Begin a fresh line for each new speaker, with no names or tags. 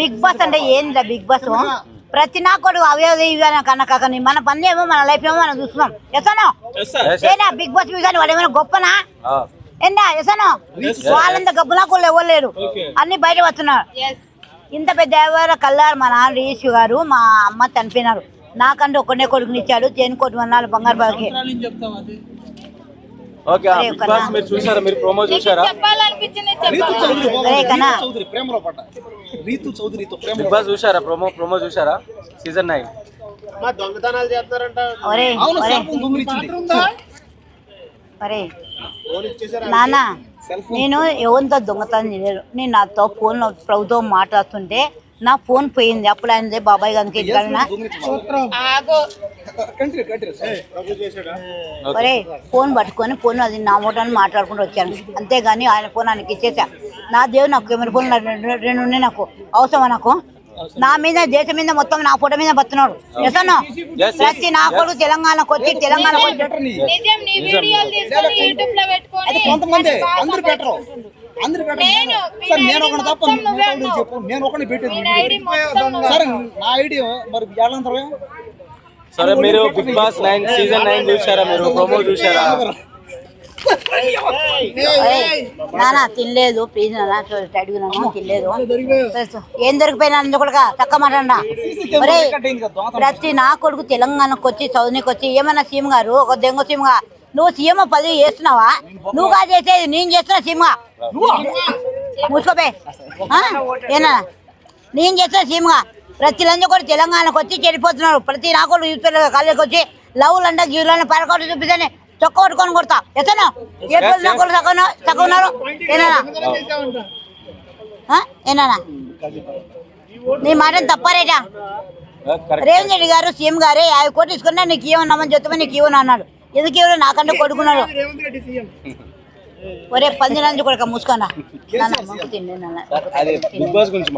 Big boss అంటే ఏంది big boss? ప్రతి నా కొడుకు అవే ఇవి అని కన్న కాకని మన పని ఏమో మన లైఫ్ ఏమో మనం చూస్తున్నాం. ఎసనో ఏనా బిగ్ బాస్ మీద వాడు ఏమైనా గొప్పనా. ఏందా? ఎసనో వాళ్ళంత గబ్బులా కూడా ఎవరు లేరు. అన్ని బయట వస్తున్నారు ఇంత పెద్ద ఎవరు? కల్లారు మా నాన్న రీష్ గారు మా అమ్మ చనిపోయినారు. నాకంటే ఒకనే కొడుకునిచ్చాడు చేను కోటి వన్నాలు బంగారు బాకి
ఓకే ఆ
అరే
బిగ్
కన్నా.
బాస్ మీరు చూసారా? మీరు ప్రోమో చూసారా?
చెప్పాలనిపించింది
రీతు
అరే
చౌదరితో
బిగ్ బాస్ చూసారా ప్రోమో ప్రోమో చూసారా సీజన్ నైన్.
ఒరే
అవును
ఒరే.
సెల్ ఫోన్ దొంగిలించింది
ఒరే. నాన్న నేను ఎవరితో దొంగతనం చేయలేదు. నేను నాతో ఫోన్లో ప్రభుత్వం మాట్లాడుతుంటే నా ఫోన్ పోయింది. అప్పుడు ఆయన బాబాయ్ గారికి
కంట్రీ
ఒరే ఫోన్ పట్టుకొని ఫోన్ అది నా మూటని మాట్లాడుకుంటూ వచ్చాను. అంతేగాని ఆయన ఫోన్ ఆయనకి ఇచ్చేసా. నా దేవుడు నాకు కెమెరా ఫోన్ రెండు ఉన్నాయి నాకు అవసరమా నాకు నా మీద దేశం మీద మొత్తం నా ఫోటో మీద బతున్నాడు ఎసను ప్రతి నా కొడుకు తెలంగాణకు వచ్చి తెలంగాణకు వచ్చి
బెటర్ నీ
నిజం నీ వీడియోలు తీసుకొని యూట్యూబ్లో పెట్టుకొని
అది కొంతమంది
బాగా
అందరు బెటర్
సంపాదించుకుంటుండు.
అందరు బెటర్
నేను,
సార్ నేను ఒకటి తప్ప. చెప్పు నేను ఒకటి పెట్టేది సరే. నా మరి ఎలాంతరం
సరే మీరు Bigg Boss nine season nine చూసారా మీరు ప్రోమో చూసారా
నానా తినలేదు ప్లీజ్ నాన్న అడుగున్నాను తినలేదు. ఏం దొరికిపోయినా కొడుక తక్కువ మాట్లాడా ఒరే ప్రతి నా కొడుకు తెలంగాణకు వచ్చి చదువునికి వచ్చి ఏమన్నా సీఎం గారు ఒక దెంగ సీఎం గా నువ్వు సీఎం పదవి చేస్తున్నావా? నువ్వు కాదు చేసేది నేను చేస్తున్నా సీఎం గా. మూసుకోపే? ఏనా? నేను చేస్తున్నా సీఎం గా. ప్రతి లంజ కూడా తెలంగాణకు వచ్చి చెడిపోతున్నారు ప్రతి నా కొడుకు యూత్ కాలేజీకి వచ్చి లవ్ లండ గీవులను పరకొట్టు చూపిస్తానే. చొక్క కొట్టుకొని కొడతా. ఎతను ఏ రోజు నా కొడుకు తక్కువ తక్కువ ఉన్నారు? ఏనా? ఏనా? నీ? మాట తప్పారేటా? రేవంత్ రెడ్డి గారు సీఎం గారే యాభై కోట్లు తీసుకున్నా నీకు ఇవ్వనమ్మని చెప్తామని నీకు ఇవ్వను అన్నాడు. ఎందుకు ఇవ్వను నాకంటే కొడుకున్నాడు? ఒరే పంది నంది కొడుక మూసుకున్నా
బిగ్ బాస్ గురించి